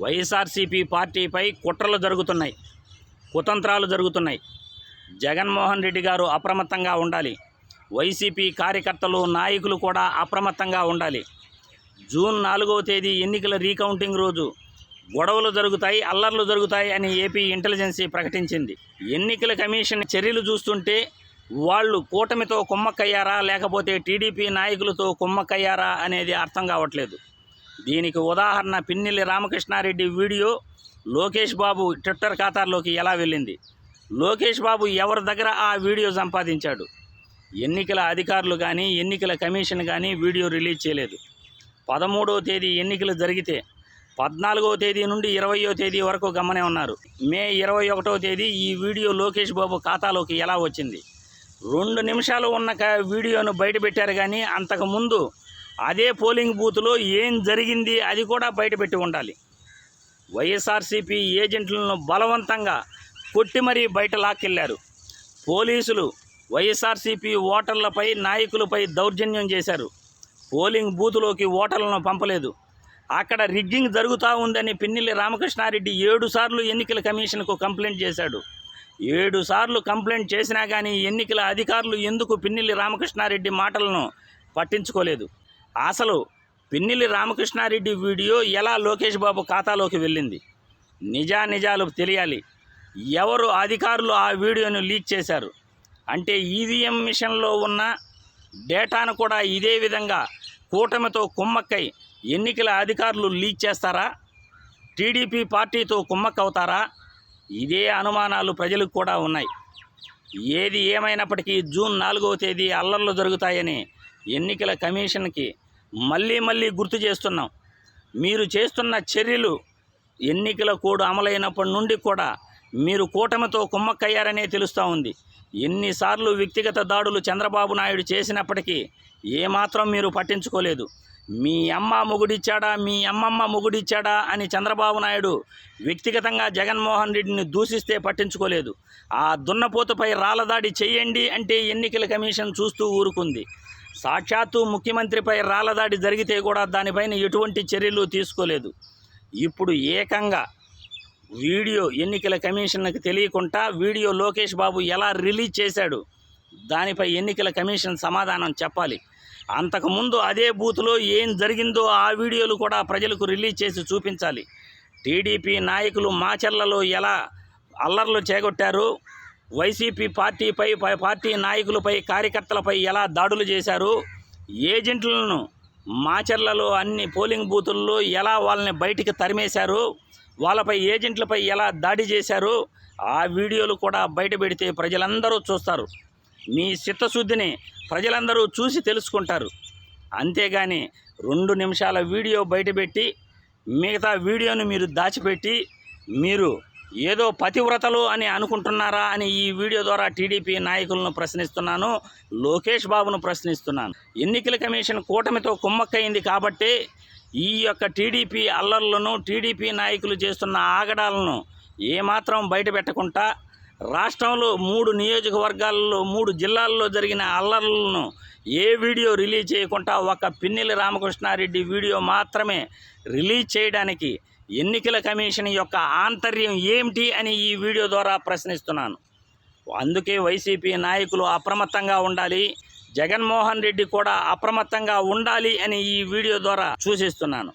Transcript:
వైఎస్ఆర్సీపీ పార్టీపై కుట్రలు జరుగుతున్నాయి కుతంత్రాలు జరుగుతున్నాయి. జగన్మోహన్ రెడ్డి గారు అప్రమత్తంగా ఉండాలి. వైసీపీ కార్యకర్తలు నాయకులు కూడా అప్రమత్తంగా ఉండాలి. జూన్ నాలుగవ తేదీ ఎన్నికల రీకౌంటింగ్ రోజు గొడవలు జరుగుతాయి అల్లర్లు జరుగుతాయి అని ఏపీ ఇంటెలిజెన్సీ ప్రకటించింది. ఎన్నికల కమిషన్ చర్యలు చూస్తుంటే వాళ్ళు కూటమితో కుమ్మక్కయ్యారా లేకపోతే టీడీపీ నాయకులతో కుమ్మక్కయ్యారా అనేది అర్థం కావట్లేదు. దీనికి ఉదాహరణ పిన్నెల్లి రామకృష్ణారెడ్డి వీడియో లోకేష్ బాబు ట్విట్టర్ ఖాతాలోకి ఎలా వెళ్ళింది? లోకేష్ బాబు ఎవరి దగ్గర ఆ వీడియో సంపాదించాడు? ఎన్నికల అధికారులు కానీ ఎన్నికల కమిషన్ కానీ వీడియో రిలీజ్ చేయలేదు. పదమూడవ తేదీ ఎన్నికలు జరిగితే పద్నాలుగవ తేదీ నుండి ఇరవయో తేదీ వరకు గమనే ఉన్నారు. మే ఇరవై ఒకటవ తేదీ ఈ వీడియో లోకేష్ బాబు ఖాతాలోకి ఎలా వచ్చింది? రెండు నిమిషాలు ఉన్న వీడియోను బయటపెట్టారు కానీ అంతకుముందు అదే పోలింగ్ బూత్లో ఏం జరిగింది అది కూడా బయటపెట్టి ఉండాలి. వైఎస్ఆర్సీపీ ఏజెంట్లను బలవంతంగా కొట్టి మరీ బయట లాక్కెళ్ళారు. పోలీసులు వైఎస్ఆర్సీపీ ఓటర్లపై నాయకులపై దౌర్జన్యం చేశారు. పోలింగ్ బూతులోకి ఓటర్లను పంపలేదు. అక్కడ రిగ్గింగ్ జరుగుతూ ఉందని పిన్నెల్లి రామకృష్ణారెడ్డి ఏడు సార్లు ఎన్నికల కమిషన్కు కంప్లైంట్ చేశాడు. ఏడు సార్లు కంప్లైంట్ చేసినా కానీ ఎన్నికల అధికారులు ఎందుకు పిన్నెల్లి రామకృష్ణారెడ్డి మాటలను పట్టించుకోలేదు? అసలు పిన్నిలి రామకృష్ణారెడ్డి వీడియో ఎలా లోకేష్ బాబు ఖాతాలోకి వెళ్ళింది? నిజానిజాలు తెలియాలి. ఎవరు అధికారులు ఆ వీడియోను లీక్ చేశారు? అంటే ఈవీఎం మిషన్లో ఉన్న డేటాను కూడా ఇదే విధంగా కూటమితో కుమ్మక్కై ఎన్నికల అధికారులు లీక్ చేస్తారా? టీడీపీ పార్టీతో కుమ్మక్కవుతారా? ఇదే అనుమానాలు ప్రజలకు కూడా ఉన్నాయి. ఏది ఏమైనప్పటికీ జూన్ నాలుగవ తేదీ అల్లర్లు జరుగుతాయని ఎన్నికల కమిషన్కి మళ్ళీ మళ్ళీ గుర్తు చేస్తున్నాం. మీరు చేస్తున్న చర్యలు ఎన్నికల కోడ్ అమలైనప్పటి నుండి కూడా మీరు కూటమితో కుమ్మక్కయ్యారనే తెలుస్తూ ఉంది. ఎన్నిసార్లు వ్యక్తిగత దాడులు చంద్రబాబు నాయుడు చేసినప్పటికీ ఏమాత్రం మీరు పట్టించుకోలేదు. మీ అమ్మ మొగుడిచ్చాడా మీ అమ్మమ్మ మొగుడిచ్చాడా అని చంద్రబాబు నాయుడు వ్యక్తిగతంగా జగన్మోహన్ రెడ్డిని దూషిస్తే పట్టించుకోలేదు. ఆ దున్నపోతుపై రాలదాడి చేయండి అంటే ఎన్నికల కమిషన్ చూస్తూ ఊరుకుంది. సాక్షాత్తు ముఖ్యమంత్రిపై రాళ్ళదాడి జరిగితే కూడా దానిపైన ఎటువంటి చర్యలు తీసుకోలేదు. ఇప్పుడు ఏకంగా వీడియో ఎన్నికల కమిషన్కి తెలియకుండా వీడియో లోకేష్ బాబు ఎలా రిలీజ్ చేశాడు దానిపై ఎన్నికల కమిషన్ సమాధానం చెప్పాలి. అంతకుముందు అదే బూత్లో ఏం జరిగిందో ఆ వీడియోలు కూడా ప్రజలకు రిలీజ్ చేసి చూపించాలి. టీడీపీ నాయకులు మాచర్లలో ఎలా అల్లర్లు చేగొట్టారు వైసీపీ పార్టీపై పై పార్టీ నాయకులపై కార్యకర్తలపై ఎలా దాడులు చేశారు? ఏజెంట్లను మాచర్లలో అన్ని పోలింగ్ బూతుల్లో ఎలా వాళ్ళని బయటికి తరిమేశారు? వాళ్ళపై ఏజెంట్లపై ఎలా దాడి చేశారు? ఆ వీడియోలు కూడా బయట పెడితే ప్రజలందరూ చూస్తారు. మీ చిత్తశుద్ధిని ప్రజలందరూ చూసి తెలుసుకుంటారు. అంతేగాని రెండు నిమిషాల వీడియో బయటపెట్టి మిగతా వీడియోను మీరు దాచిపెట్టి మీరు ఏదో పతివ్రతలు అని అనుకుంటున్నారా అని ఈ వీడియో ద్వారా టీడీపీ నాయకులను ప్రశ్నిస్తున్నాను లోకేష్ బాబును ప్రశ్నిస్తున్నాను. ఎన్నికల కమిషన్ కూటమితో కుమ్మక్కయింది కాబట్టి ఈ యొక్క టీడీపీ అల్లర్లను టీడీపీ నాయకులు చేస్తున్న ఆగడాలను ఏమాత్రం బయట పెట్టకుండా రాష్ట్రంలో మూడు నియోజకవర్గాల్లో మూడు జిల్లాల్లో జరిగిన అల్లర్లను ఏ వీడియో రిలీజ్ చేయకుండా ఒక పిన్నెల రామకృష్ణారెడ్డి వీడియో మాత్రమే రిలీజ్ చేయడానికి ఎన్నికల కమిషన్ యొక్క ఆంతర్యం ఏమిటి అని ఈ వీడియో ద్వారా ప్రశ్నిస్తున్నాను. అందుకే వైసీపీ నాయకులు అప్రమత్తంగా ఉండాలి జగన్మోహన్ రెడ్డి కూడా అప్రమత్తంగా ఉండాలి అని ఈ వీడియో ద్వారా సూచిస్తున్నాను.